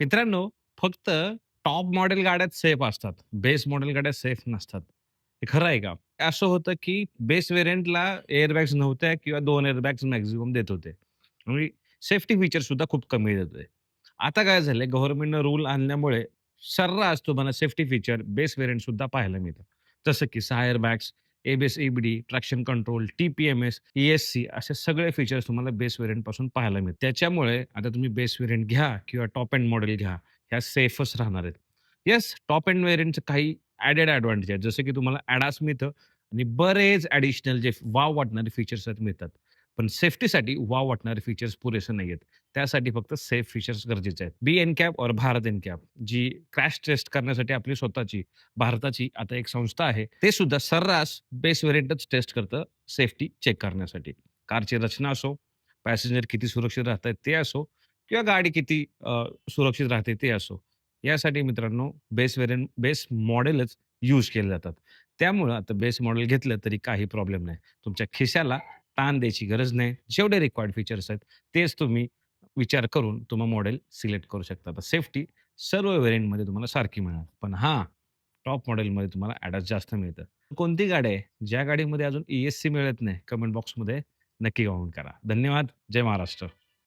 मित्रांनो, फक्त top model गाड्यात सेफ असतात. बेस मॉडेल गाड्या सेफ नसतात. हे खरं आहे का? असं होतं, की बेस व्हेरियंटला एअरबॅग्स नव्हत्या किंवा दोन एअरबॅग्स मॅक्झिमम देत होते. आणि सेफ्टी फीचर सुद्धा खूप कमी देत होते. आता काय झालंय गव्हर्नमेंटनं रूल आणल्यामुळे सर्रास तुम्हाला सेफ्टी फीचर बेस व्हेरियंट सुद्धा पाहायला मिळतं. जसं की सहा airbags, ABS, EBD, traction control, TPMS, ESC असे सगळे फीचर्स तुम्हाला बेस वेरियंटपासून पाहायला मिळतात. त्याच्यामुळे आता तुम्ही बेस वेरियंट घ्या किंवा टॉप एंड मॉडेल घ्या, ह्या सेफच राहणार आहेत. येस, टॉप एंड वेरियंटचे काही ॲडेड एडवांटेज आहेत. जसं की तुम्हाला ॲडास मिळतं आणि बरेच ॲडिशनल जे वाव वाटणारे फीचर्स आहेत मिळतात. पण सेफ्टीसाठी वाव वाटणारे फीचर्स पुरेसे नाही आहेत त्यासाठी फक्त सेफ फीचर्स गरजेचे आहेत. बी एन कॅप और भारत एन कॅप जी क्रॅश टेस्ट करण्यासाठी आपली स्वतःची भारताची आता एक संस्था आहे. ते सुद्धा सर्रास बेस व्हेरियंटच टेस्ट करतं सेफ्टी चेक करण्यासाठी. कारची रचना असो, पॅसेंजर किती सुरक्षित राहतायत ते असो किंवा गाडी किती सुरक्षित राहते ते असो. यासाठी मित्रांनो बेस व्हेरियंट बेस मॉडेलच यूज केले जातात. त्यामुळं आता बेस मॉडेल घेतलं तरी काही प्रॉब्लेम नाही. तुमच्या खिशाला ताण द्यायची गरज नाही. जेवढे रिक्वायर्ड फीचर्स आहेत तेच तुम्ही विचार करून तुम्ही मॉडेल सिलेक्ट करू शकता. तर सेफ्टी सर्व व्हेरियंटमध्ये तुम्हाला सारखी मिळणार. पण हां, टॉप मॉडेलमध्ये तुम्हाला ADAS जास्त मिळतं. कोणती गाडी आहे, ज्या गाडीमध्ये अजून ई एस सी मिळत नाही? कमेंट बॉक्समध्ये नक्की कमेंट करा. धन्यवाद. जय महाराष्ट्र.